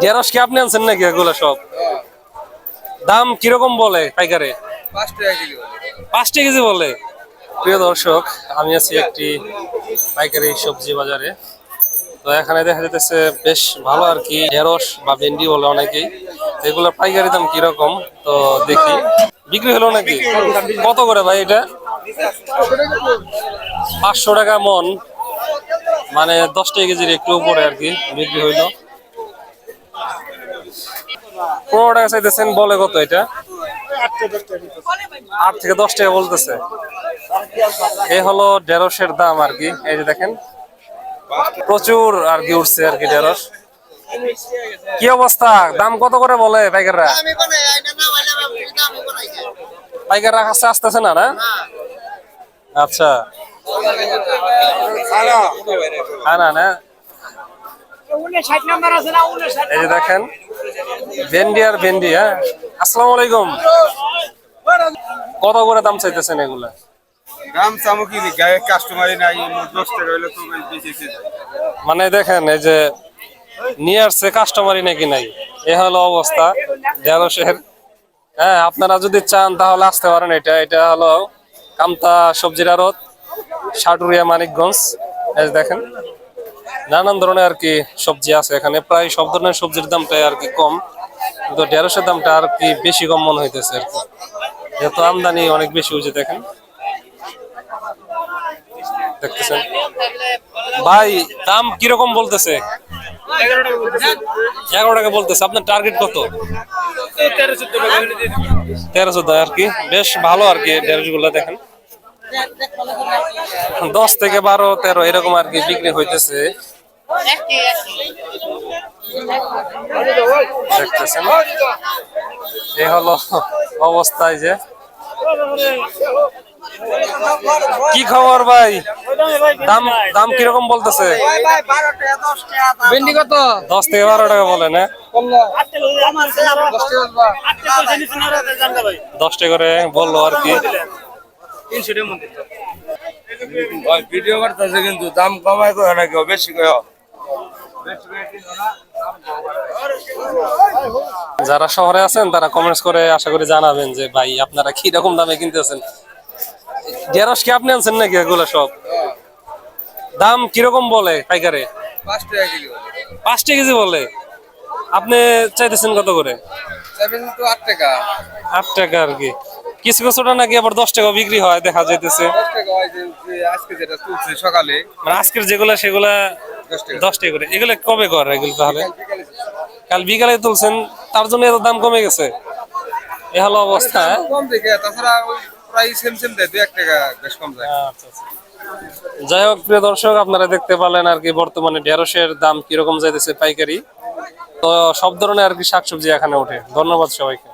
ঢেঁড়স কি আপনি আনছেন নাকি এগুলো সব? দাম কীরকম বলে পাইকারে? পাঁচ টাকা কেজি বলে। পাঁচটা কেজি বলে? প্রিয় দর্শক আমি আছি একটি পাইকারি সবজি বাজারে। তো এখানে দেখা যাইতেছে বেশ ভালো আর কি ঢেঁড়স বা ভেন্ডি বলে অনেকেই। তো এগুলোর পাইকারি দাম কীরকম? তো দেখি। বিক্রি হলো নাকি? কত করে ভাই এটা? পাঁচশো টাকা মন। মানে দশ টাকা কেজির একটু উপরে আর কি বিক্রি হইল। পনেরো টাকা চাইতেছেন বলে কত এটা? আট থেকে দশ টাকা বলতেছে। এই হলো ঢেঁড়সের দাম আর কি এই যে দেখেন। প্রচুর আর কি উঠছে আর কি ঢেঁড়স। কি অবস্থা? দাম কত করে বলে পাইকাররা? পাইকাররা কাছে আসতেছে না না? আচ্ছা। হ্যাঁ না না। এই যে দেখেন ভেন্ডি আর ভেন্ডি হ্যাঁ? আসসালামু আলাইকুম। কত করে দাম চাইতেছেন এগুলা? দাম চামো কি গায়ে কাস্টমারই নাই দশ টাকা হইলে তো বেশি মানে দেখেন এই যে নিয়ে আসছে কাস্টমারই নাকি নাই? এ হলো অবস্থা। ঢেঁড়সের হ্যাঁ আপনারা যদি চান তাহলে আসতে পারেন এটা। এটা হলো কামতা সবজির আড়ত সাটুরিয়া মানিকগঞ্জ। এই দেখেন নানান ধরনের আর কি সবজি আছে এখানে। প্রায় সব ধরনের সবজির দামটাই আর কি কম। কিন্তু ঢেঁড়সের দামটা আর কি বেশি কম মনে হইতেছে আর কি। যেহেতু আমদানি অনেক বেশি হয়েছে, দেখেন। দেখতেছেন? ভাই, দাম কীরকম বলতেছে? এগারো টাকা বলতেছে। আপনার টার্গেট কত? তেরো চোদ্দ আর কি। বেশ ভালো আর কি ঢেঁড়সগুলো দেখেন। দশ থেকে বারো তেরো এরকম আর কি বিক্রি হইতেছে দেখতেছেন এই হলো অবস্থায় যে কি খবর ভাই দাম দাম কীরকম বলতেছে ভেন্ডি কত দশ থেকে বারো টাকা বলে না দশ টাকা করে বলল আর কি ভিডিও করতেছে কিন্তু দাম কমাই কয় না কেউ বেশি কয় যারা শহরে আছেন তারা কমেন্টস করে আশা করি জানাবেন যে ভাই আপনারা কি রকম দামে কিনতেছেন? ঢেঁড়স কি আপনি আনছেন নাকি এগুলো সব? দাম কীরকম বলে পাইকারে? পাঁচ টাকা কেজি বলে। পাঁচটা কেজি বলে? আপনি চাইতেছেন কত করে? আট টাকা। আট টাকা আর কি। কিছু কিছুটা নাকি আবার দশ টাকা বিক্রি হয় দেখা যাইতেছে। আজকে যেটা সকালে। মানে আজকের যেগুলা সেগুলা দশ টাকা। করে। এগুলো কবে করে এগুলো তাহলে? কাল বিকালে তুলছেন তার জন্য এত দাম কমে গেছে? এ হলো অবস্থা হ্যাঁ? কম দেখে তাছাড়া প্রায় সেম সেম দেয় দু এক টাকা বেশ কম যায়। আচ্ছা, আচ্ছা। যাই হোক প্রিয় দর্শক আপনারা দেখতে পারলেন আর কি বর্তমানে ঢেঁড়সের দাম কীরকম যাইতেছে পাইকারি। তো সব ধরনের আর কি শাকসবজি এখানে ওঠে। ধন্যবাদ সবাইকে।